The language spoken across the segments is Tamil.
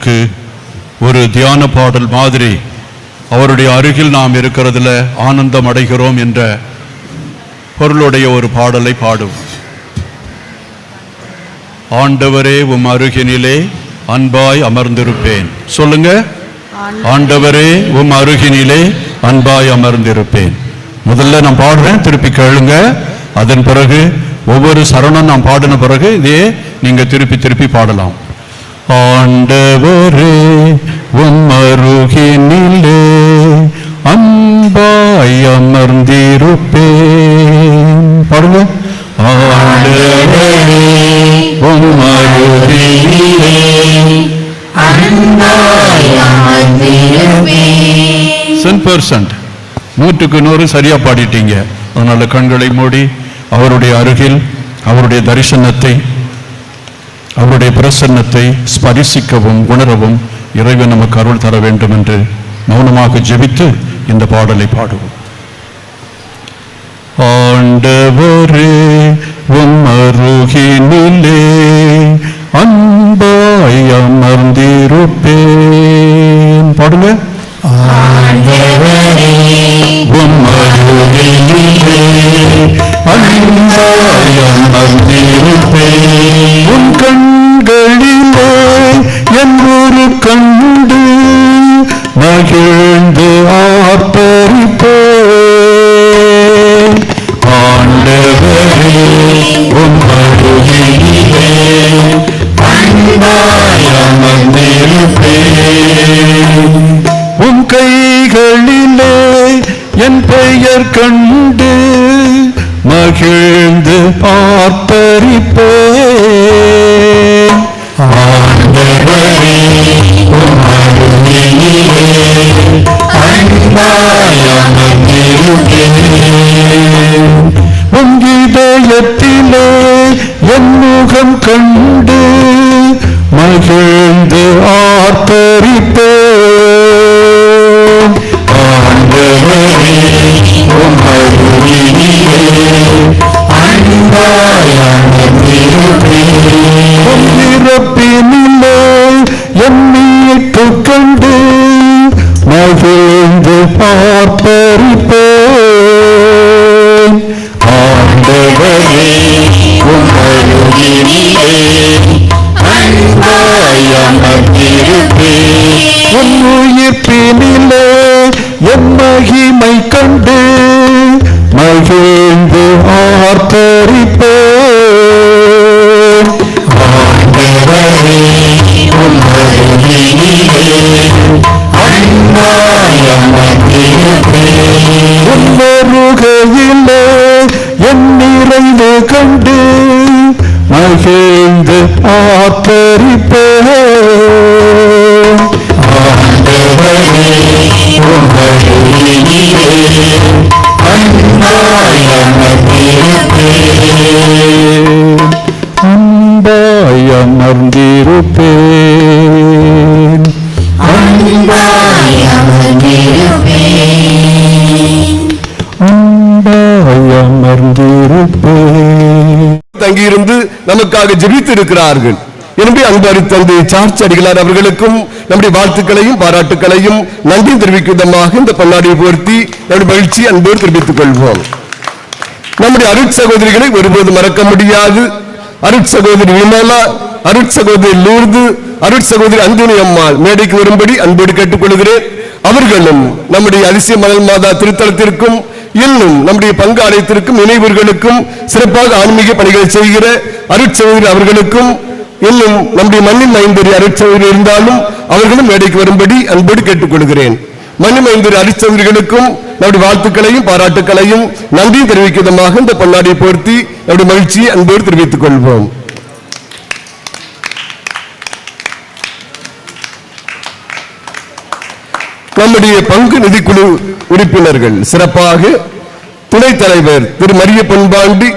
நமக்கு ஒரு தியான பாடல் மாதிரி அவருடைய அருகில் நாம் இருக்கிறதுல ஆனந்தம் அடைகிறோம் என்ற பொருளுடைய ஒரு பாடலை பாடும் ஆண்டவரே உம் அருகினிலே அன்பாய் அமர்ந்திருப்பேன். சொல்லுங்க. ஆண்டவரே உம் அருகினிலே அன்பாய் அமர்ந்திருப்பேன். முதல்ல நான் பாடுறேன் திருப்பி கேளுங்க. அதன் பிறகு ஒவ்வொரு சரணம் நான் பாடின பிறகு இதே நீங்க திருப்பி திருப்பி பாடலாம். ஆண்டவரே உம்மருகினிலே அன்பாய் அமர்ந்திருப்பேன். பாருங்க ஆண்டவரே உம் அருகினிலே சென் பர்சன்ட் நூற்றுக்கு நூறு சரியா பாடிட்டீங்க. அதனால கண்களை மூடி அவருடைய அருகில் அவருடைய தரிசனத்தை அவருடைய பிரசன்னத்தை ஸ்பரிசிக்கவும் உணரவும் இறைவன் நமக்கு அருள் தர வேண்டும் என்று மௌனமாக ஜெபித்து இந்த பாடலை பாடுவோம். ஆண்டவரே உம் அருகினிலே அன்பாய் அமர்ந்திருப்பே. உன் கைகளிலே என் பெயர் கண்டு மகிழ்ந்து பார்ப்பரிப்பேன் உங்கிதயத்திலே என் முகம் கண்டு மகிழ்ந்து ஆர்ப்பரிப்பேன். மகிழ்ந்து பார்ப்பரிப்பேன் ஆண்டவரே உம் அருகிலே உன் உயிர்ப்பினிலே என் மகிமை உன் தங்கியிருந்து நமக்காக ஜெபித்து இருக்கிறார்கள் எனவே அன்பு தந்தை சார்ஜ் அடிகளார் அவர்களுக்கும் நம்முடைய வாழ்த்துக்களையும் பாராட்டுக்களையும் நன்றி தெரிவிக்கும் விதமாக இந்த பன்னாடியை போர்த்தி நம்முடைய மகிழ்ச்சி அன்போடு தெரிவித்துக் கொள்வோம். நம்முடைய அருட் சகோதரிகளை ஒருபோது மறக்க முடியாது. அருட் சகோதரி விமலா அருட் சகோதரி லூர்து அருட் சகோதரி அந்தோனி அம்மாள் மேடைக்கு வரும்படி அன்போடு கேட்டுக்கொள்கிறேன். அவர்களும் நம்முடைய அதிசய மணல் மாதா திருத்தலத்திற்கும் இன்னும் நம்முடைய பங்கு அனைத்திற்கும் இணைவர்களுக்கும் சிறப்பாக ஆன்மீக பணிகளை செய்கிற அருட்சகோதரி அவர்களுக்கும் இன்னும் நம்முடைய மண்ணின் ஐந்தறி அருட்சகோதரி இருந்தாலும் அவர்களும் மேடைக்கு வரும்படி அன்போடு கேட்டுக்கொள்கிறேன். மண்ணின் ஐந்தறி அருட்சகோதரிகளுக்கும் நம்முடைய வாழ்த்துக்களையும் பாராட்டுக்களையும் நன்றியும் தெரிவிக்கும் விதமாக இந்த பொன்னாடியை போர்த்தி நம்முடைய மகிழ்ச்சியை அன்போடு தெரிவித்துக் கொள்வோம். நம்முடைய பங்கு நிதிக்குழு உறுப்பினர்கள் சிறப்பாக துணைத் தலைவர் திரு மரிய பொன்பாண்டி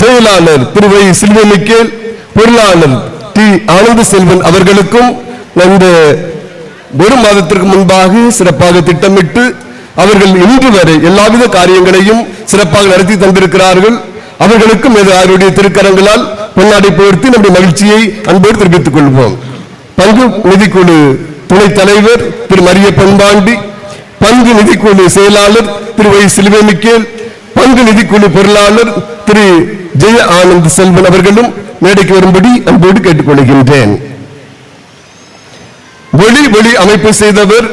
செயலாளர் திரு வை சில்வமிக்கேல் பொருளாளர் டி ஆனந்த செல்வன் அவர்களுக்கும் இந்த ஒரு மாதத்திற்கு முன்பாக சிறப்பாக திட்டமிட்டு அவர்கள் இன்று வரை எல்லாவித காரியங்களையும் சிறப்பாக நடத்தி தந்திருக்கிறார்கள். அவர்களுக்கும் இது அவருடைய திருக்கரங்களால் பொன்னாடை போர்த்தி நம்முடைய மகிழ்ச்சியை அன்போடு தெரிவித்துக் கொள்வோம். பங்கு நிதிக்குழு துணைத் தலைவர் திரு மரிய பண்பாண்டி பங்கு நிதிக்குழு செயலாளர் திரு வை சிலுவைமிக்கேல் பங்கு நிதிக்குழு பொருளாளர் திரு ஜெய ஆனந்த் செல்வன் அவர்களும் மேடைக்கு வரும்படி அன்போடு கேட்டுக்கொள்கின்றேன் ஒளி வெளி அமைப்பு செய்தவர்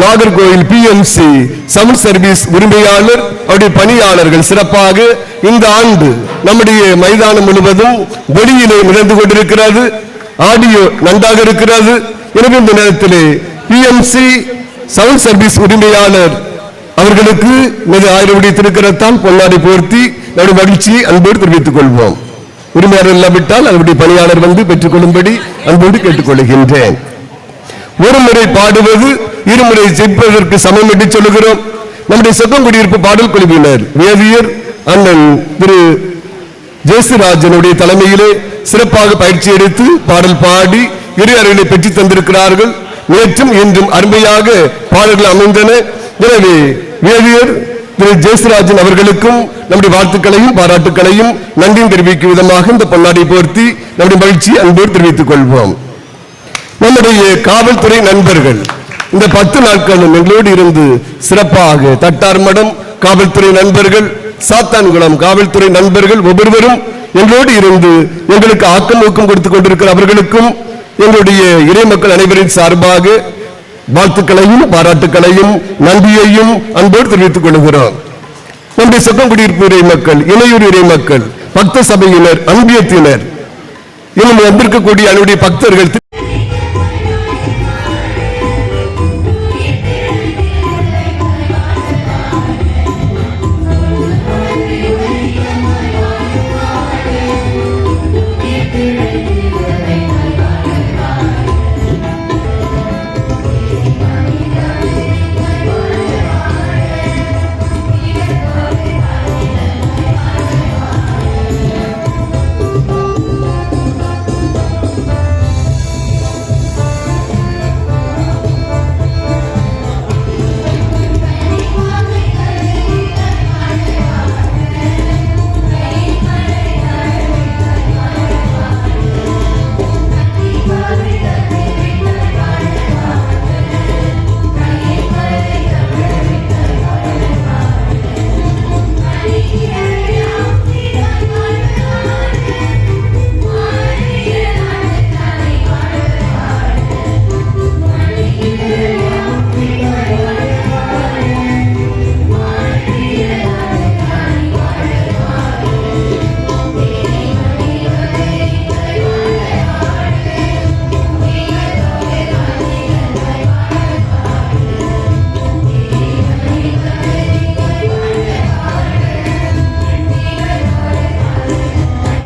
நாகர்கோவில் பிஎம்சி சவுண்ட் சர்வீஸ் உரிமையாளர் அவருடைய பணியாளர்கள் சிறப்பாக இந்த ஆண்டு நம்முடைய மைதானம் முழுவதும் வெளியிலே மிதந்து கொண்டிருக்கிறது. ஆடியோ நன்றாக இருக்கிறது. எனவே இந்த நேரத்தில் பிஎம்சி சவுண்ட் சர்வீஸ் உரிமையாளர் அவர்களுக்கு மீது ஆயிரம் திருக்கிறத்தால் பொன்னாடி போர்த்தி நம்முடைய மகிழ்ச்சியை அன்போடு தெரிவித்துக் கொள்வோம். உரிமையாளர் இல்லாவிட்டால் அவருடைய பணியாளர் வந்து பெற்றுக் கொள்ளும்படி அன்போடு கேட்டுக்கொள்கின்றேன். ஒரு முறை பாடுவது இருமுறை ஜெயிப்பதற்கு சமம் என்று சொல்லுகிறோம். நம்முடைய சொந்தம் குடியிருப்பு பாடல் குழுவினர் வேதியர் அண்ணன் திரு ஜேசுராஜனுடைய தலைமையிலே சிறப்பாக பயிற்சி எடுத்து பாடல் பாடி இரு அறைகளை பெற்றுத் தந்திருக்கிறார்கள். நேற்றும் இன்றும் அருமையாக பாடல்கள் அமைந்தன. எனவே வேதியர் திரு ஜெயசுராஜன் அவர்களுக்கும் நம்முடைய வாழ்த்துக்களையும் பாராட்டுக்களையும் நன்றியும் தெரிவிக்கும் விதமாக இந்த பொன்னாடி போர்த்தி நம்முடைய மகிழ்ச்சி அன்போடு தெரிவித்துக் கொள்வோம். நம்முடைய காவல்துறை நண்பர்கள் இந்த பத்து நாட்களும் எங்களோடு இருந்து சிறப்பாக தட்டார் மடம் காவல்துறை நண்பர்கள் சாத்தான்குளம் காவல்துறை நண்பர்கள் ஒவ்வொருவரும் எங்களோடு இருந்து எங்களுக்கு ஆக்கம் ஊக்கம் கொடுத்துக் கொண்டிருக்கிற அவர்களுக்கும் எங்களுடைய இறை மக்கள் அனைவரின் சார்பாக வாழ்த்துக்களையும் பாராட்டுக்களையும் நன்றியையும் அன்போடு தெரிவித்துக் கொள்கிறோம். நம்முடைய சொக்கங்குடியிருப்பு இறை மக்கள் இணையூர் இறை மக்கள் பக்த சபையினர் அன்பியத்தினர் இன்னும் வந்திருக்கக்கூடிய அதனுடைய பக்தர்கள்